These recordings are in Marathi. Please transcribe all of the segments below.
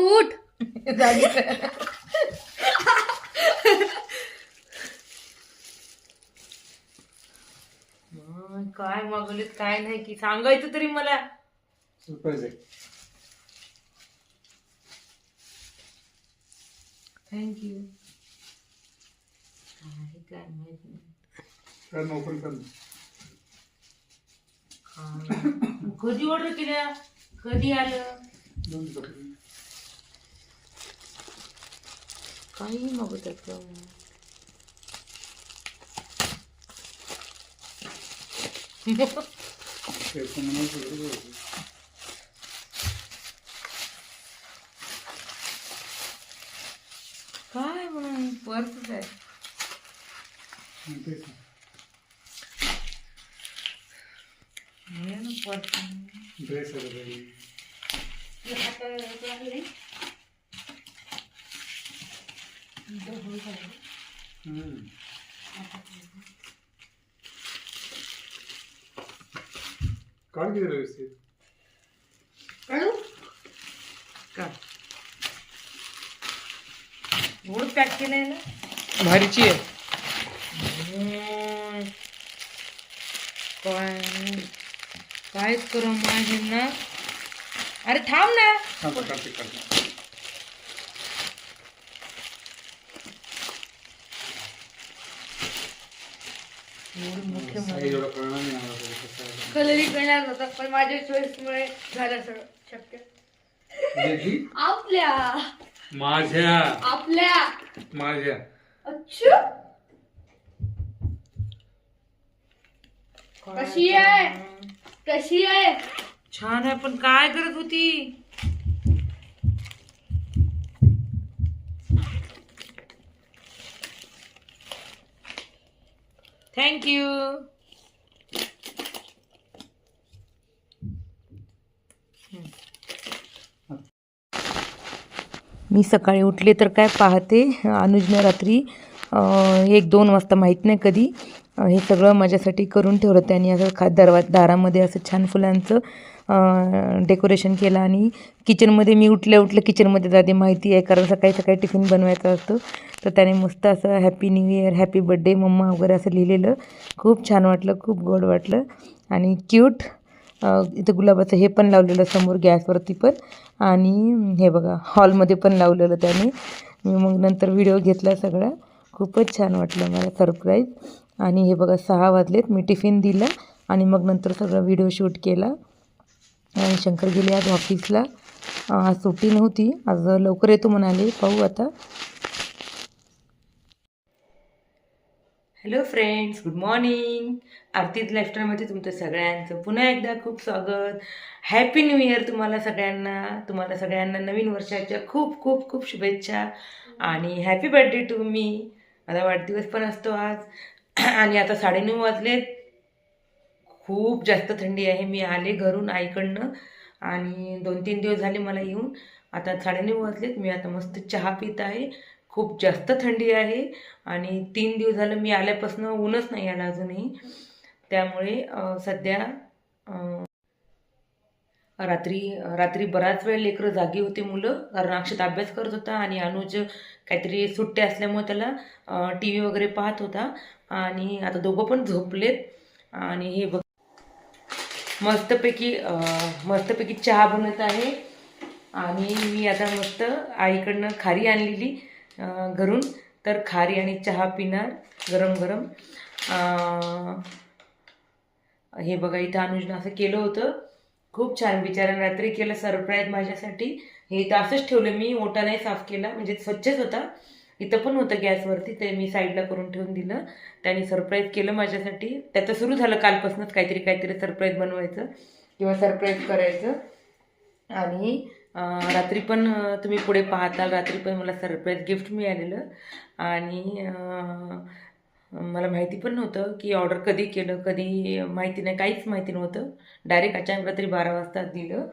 उठ. काय मागवलेत काय नाही की सांगायचं तरी मला. सरप्राईज आहे. थँक्यू काय काय माहीत नाही. ओपन कर. कधी ऑर्डर केल्या? कधी आलं? दोन दिवसापूर्वी. काही मागवतात का? ते पण मला सगळं बरोबर. काय म्हणून पर्सच आहे मग तेच ना. हे ना पर्स ड्रेस आहे बाई. हम्म. काढ किती व्यवस्थित काढू का एवढं पॅक केलंय ना भारीची आहे हम्म. काय काय करू माझे ना? अरे थांब ना। हा तर काढते काढते एवढे मोठे साईज एवढा कळणार नाही मला तरी कसं आहे. कलरी करणार होता पण माझ्या चॉईसमुळे झालं सगळं. शक्य. आपल्या. माझ्या. आपल्या. माझ्या. अच्छा. कशी आहे? कशी आहे? छान आहे पण काय करत होती? थँक्यू मी सकाळी उठले तर काय पाहते? अनुजनं रात्री अं, एक दोन वाजता माहीत नाही कधी. हे सगळं माझ्यासाठी करून ठेवलं त्यांनी असं खा दरवा दारामध्ये असं छान फुलांचं डेकोरेशन केलं आणि किचनमध्ये मी उठल्या उठले किचनमध्ये जाते माहिती आहे कारण सकाळी सकाळी टिफिन बनवायचा असतो. तर त्याने मस्त असं happy new year happy birthday mamma वगैरे असं लिहिलेलं. खूप छान वाटलं खूप गोड वाटलं. आणि क्यूट इथं गुलाबाचं हे पण लावलेलं समोर गॅसवरती पण. आणि हे बघा हॉलमध्ये पण लावलेलं त्याने. मी मग नंतर व्हिडिओ घेतला सगळा. खूपच छान वाटलं मला सरप्राईज आणि हे बघा सहा वाजलेत. मी टिफिन दिला आणि मग नंतर सगळं व्हिडिओ शूट केला. आणि शंकर गेले आज ऑफिसला. आज सुट्टी नव्हती. आज लवकर येतो म्हणाले. पाहू आता. हॅलो फ्रेंड्स गुड मॉर्निंग आरतीत लाईफस्टाईलमध्ये तुमचं सगळ्यांचं पुन्हा एकदा खूप स्वागत. हॅपी न्यू इयर तुम्हाला सगळ्यांना. तुम्हाला सगळ्यांना नवीन वर्षाच्या खूप खूप खूप शुभेच्छा. आणि हॅपी बर्थडे टू मी माझा वाढदिवस पण असतो आज. आणि आता साडेनऊ वाजलेत. खूप जास्त थंडी आहे. मी आले घरून आईकडनं आणि दोन तीन दिवस झाले मला येऊन. आता साडेनऊ वाजलेत. मी आता मस्त चहा पित आहे. खूप जास्त थंडी आहे. आणि तीन दिवस झालं मी आल्यापासून ऊनच नाही आलं अजूनही. त्यामुळे सध्या रात्री रात्री बराच वेळ लेकरं जागी होते मुलं. कारण अक्षत अभ्यास करत होता आणि अनुज काहीतरी सुट्टे असल्यामुळे त्याला टी व्ही वगैरे पाहत होता. आणि आता दोघं पण झोपलेत. आणि हे बघ. मस्तपैकी मस्तपैकी चहा बनत आहे. आणि मी आता मस्त आईकडनं खारी आणलेली घरून. तर खारी आणि चहा पिणार गरम गरम. हे बघा इथं अनुजनं असं केलं होतं. खूप छान बिचारा रात्री केलं सरप्राईज माझ्यासाठी. हे इथं असंच ठेवलं मी ओटा नाही साफ केला म्हणजे स्वच्छच होता. इथं पण होतं गॅसवरती ते मी साईडला करून ठेवून दिलं. त्याने सरप्राईज केलं माझ्यासाठी. त्याचं सुरू झालं कालपासूनच काहीतरी काहीतरी सरप्राईज बनवायचं किंवा सरप्राईज करायचं. आणि रात्री पण तुम्ही पुढे पाहताल रात्री पण मला सरप्राईज गिफ्ट मिळालेलं. आणि मला माहिती पण नव्हतं की ऑर्डर कधी केलं कधी माहिती नाही काहीच माहिती नव्हतं. डायरेक्ट अचानक रात्री बारा वाजता दिलं.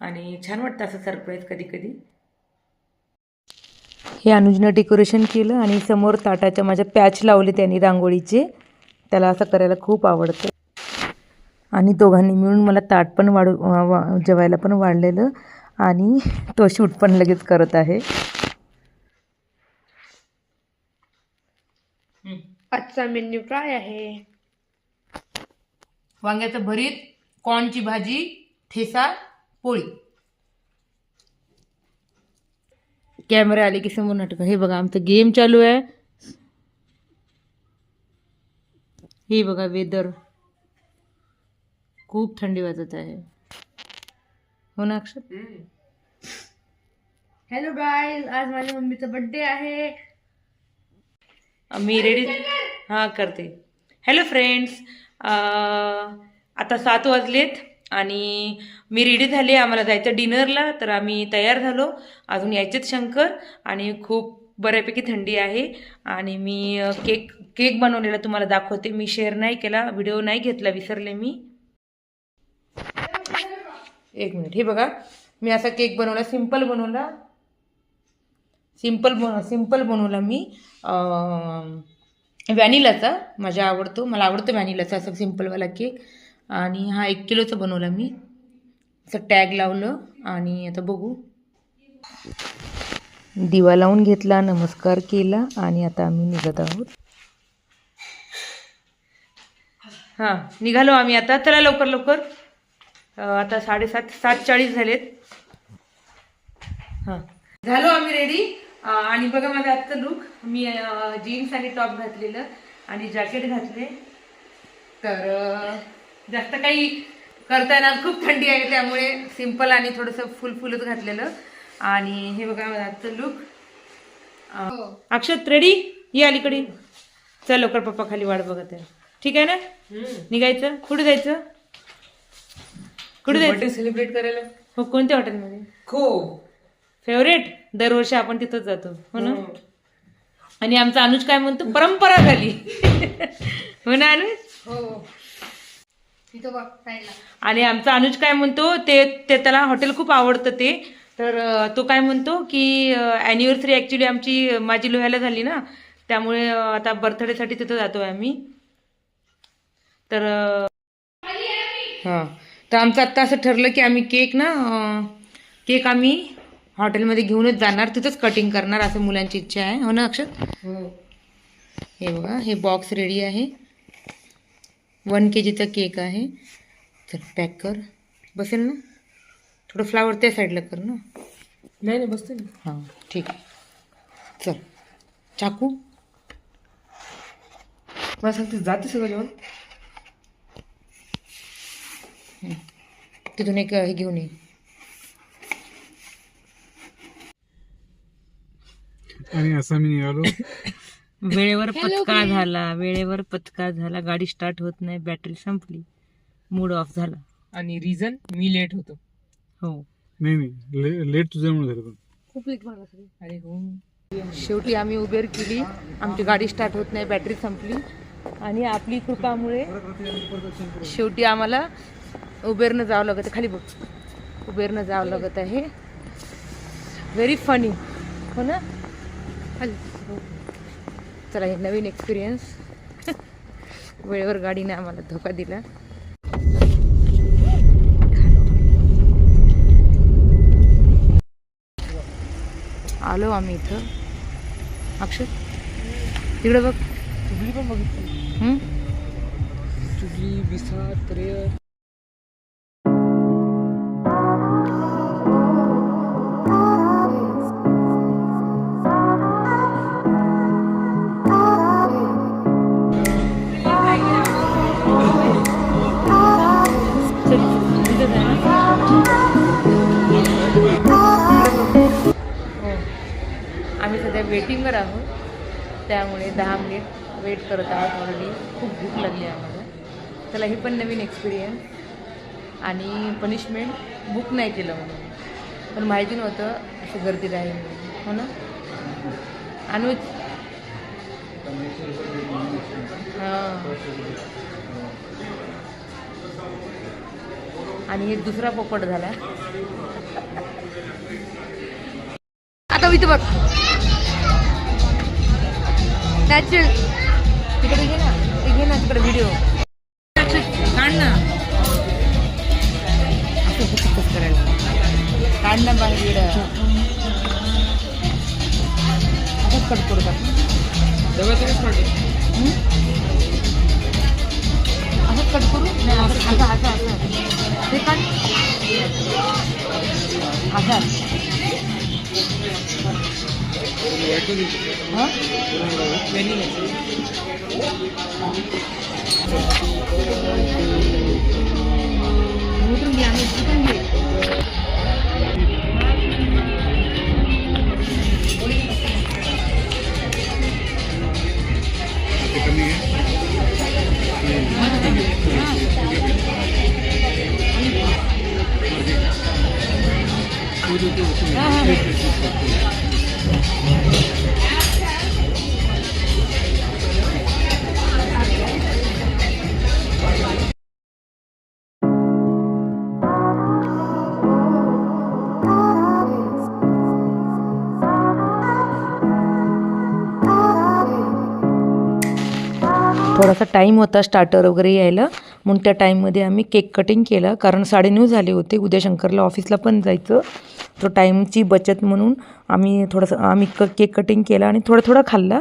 आणि छान वाटतं असं सरप्राईज कधी कधी हे अनुजनं डेकोरेशन केलं आणि समोर ताटाच्या माझ्या पॅच लावले त्यांनी रांगोळीचे. त्याला असं करायला खूप आवडतं. आणि दोघांनी मिळून मला ताट पण वाढू वा जेवायला पण वाढलेलं. आणि तो शूट पण लगेच करत आहे. आजचा मेन्यू काय आहे? वांग्याचं भरीत कॉर्नची भाजी ठेसा पोळी. कॅमेरा आले की समोर नाटक. हे बघा आमचं गेम चालू आहे. हे बघा वेदर खूप थंडी वाजत आहे. हो ना अक्षर? हॅलो गाईज आज माझ्या मम्मीचा बर्थडे आहे. मी रेडी हां करते. हॅलो फ्रेंड्स आता सात वाजलेत. आणि मी रेडी झाले आम्हाला जायचं डिनरला तर आम्ही तयार झालो. अजून यायचेच शंकर. आणि खूप बऱ्यापैकी थंडी आहे. आणि मी केक केक बनवलेला तुम्हाला दाखवते. मी शेअर नाही केला. व्हिडिओ नाही घेतला. विसरले मी. एक मिनिट हे बघा. मी असा केक बनवला. सिंपल बनवला. सिंपल बन सिंपल बनवला मी. व्हॅनिलाचा माझ्या आवडतो. मला आवडतो व्हॅनिलाचा असा सिम्पलवाला केक आणि हा एक किलोचा बनवला मी. असं टॅग लावलं आणि आता बघू. दिवा लावून घेतला नमस्कार केला आणि आता आम्ही निघत आहोत. हां निघालो आम्ही आता. चला लवकर लवकर. आता साडेसात सात चाळीस झालेत. हां. झालो आम्ही रेडी आणि बघा माझा आजचं लुक मी जीन्स आणि टॉप घातलेलं आणि जॅकेट घातले. तर जास्त काही करता येणार खूप थंडी आहे त्यामुळे सिंपल आणि थोडंसं फुल फुलच घातलेलं. आणि हे बघा आजचं लुक अक्षत रेडी ये अलीकडे. चल लवकर पप्पा खाली वाट बघत आहे. ठीक आहे ना? निघायचं? कुठे जायचं? कुठे जायचं? सेलिब्रेट करायला? हो कोणत्या हॉटेलमध्ये खो फेवरेट दरवर्षी आपण तिथंच जातो. हो ना? आणि आमचा अनुज काय म्हणतो? परंपरा झाली. हो ना अनुज? हो. आणि आमचा अनुज काय म्हणतो ते ते त्याला हॉटेल खूप आवडतं ते. तर तो काय म्हणतो की ॲनिव्हर्सरी ॲक्च्युली आमची माझी लोह्याला झाली ना. त्यामुळे आता बर्थडेसाठी तिथं जातोय आम्ही. तर हां. तर आमचं आत्ता असं ठरलं की आम्ही केक ना केक आम्ही हॉटेलमध्ये घेऊनच जाणार. तिथंच कटिंग करणार असं मुलांची इच्छा आहे. हो ना अक्षत? हे. बघा हे बॉक्स रेडी आहे. वन के जीचा केक आहे. चल पॅक कर. बसेल ना? थोडं फ्लावर त्या साईडला कर ना. नाही नाही बसते हाँ ठीक आहे. चल चाकू. मला सांगते जाते सगळं जेवण? तिथून एक हे घेऊन ये. आणि असं मी निघालो. वेळेवर पचका झाला वेळेवर पचका झाला गाडी स्टार्ट होत नाही बॅटरी संपली मूड ऑफ झाला. आणि रिझन मी लेट होतो. हो. नाही नाही लेट तुझ्यामुळे झालं पण. खूप लेट मला अरे हो. शेवटी आम्ही उबेर केली. आमची गाडी स्टार्ट होत नाही बॅटरी संपली. आणि आपली कृपामुळे शेवटी आम्हाला उबेरनं जावं लागत आहे. खाली बघ. उबेरनं जावं लागत आहे. व्हेरी फनी हो ना? खाली. हो. चला हे नवीन एक्सपिरियन्स वेळेवर गाडीने आम्हाला धोका दिला. आलो आम्ही इथं. अक्षर तिकडे बघ. चुगली पण बघितली? चुगली बिसार त्रेयर आम्ही सध्या वेटिंगवर आहोत. त्यामुळे दहा मिनिट वेट करत आहोत ऑलरेडी खूप भूक लागली आम्हाला. त्याला हे पण नवीन एक्सपिरियन्स आणि पनिशमेंट बुक नाही केलं म्हणून. पण माहिती नव्हतं अशी गर्दी राहील म्हणून. हो ना? अनुज? हां. आणि हे दुसरा पोपट झाला. आता इथं बघ. नॅचरल तिकडे घे ना. ते घे ना तिकडे व्हिडिओ काढ ना. असं करायला. काढणं बाहेर असंच कट करू का? असंच कट करू? नाही असं असं असं असं ते काढ. असं हं? उतरून घे आम्ही उतरून घे थोडासा टाईम होता स्टार्टर वगैरे यायला. म्हणून त्या टाईममध्ये आम्ही केक कटिंग केलं. कारण साडेनऊ झाले होते. उद्या शंकरला ऑफिसला पण जायचं. तो टाईमची बचत म्हणून आम्ही थोडंसं आम्ही क केक कटिंग केला आणि थोडा थोडा खाल्ला.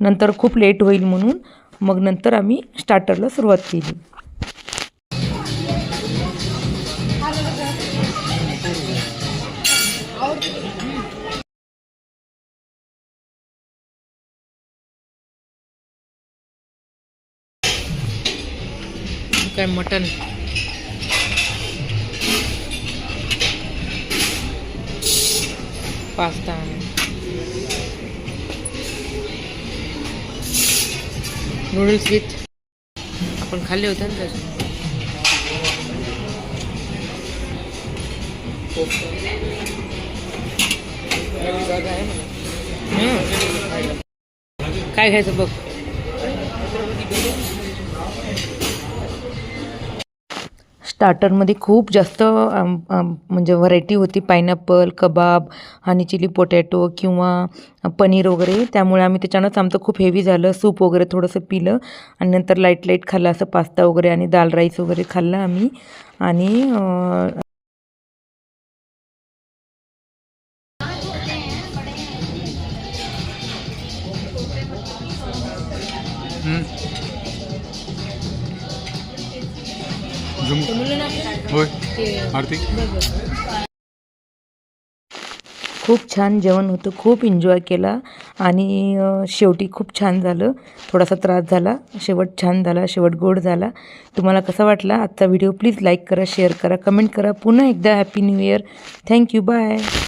नंतर खूप लेट होईल म्हणून. मग नंतर आम्ही स्टार्टरला सुरुवात केली. आहे मटन. पास्ता नूडल्स विथ आपण खाल्ले होते ना त्याच्या हम्म. काय खायचं बघ. स्टार्टरमध्ये खूप जास्त म्हणजे व्हरायटी होती. पायनॅपल कबाब आणि चिली पोटॅटो किंवा पनीर वगैरे. त्यामुळे आम्ही त्याच्यानंच आमचं खूप हेवी झालं. सूप वगैरे थोडंसं पिलं आणि नंतर लाइट लाइट खाल्लं. असं पास्ता वगैरे आणि दाल राईस वगैरे खाल्लं आम्ही. आणि अं, होय. आरती? खूप छान जेवण होतं खूप एन्जॉय केला आणि शेवटी खूप छान झालं. थोडासा त्रास झाला शेवट छान झाला शेवट गोड झाला. तुम्हाला कसा वाटला आजचा व्हिडिओ प्लीज लाईक करा शेअर करा कमेंट करा. पुन्हा एकदा happy new year thank you bye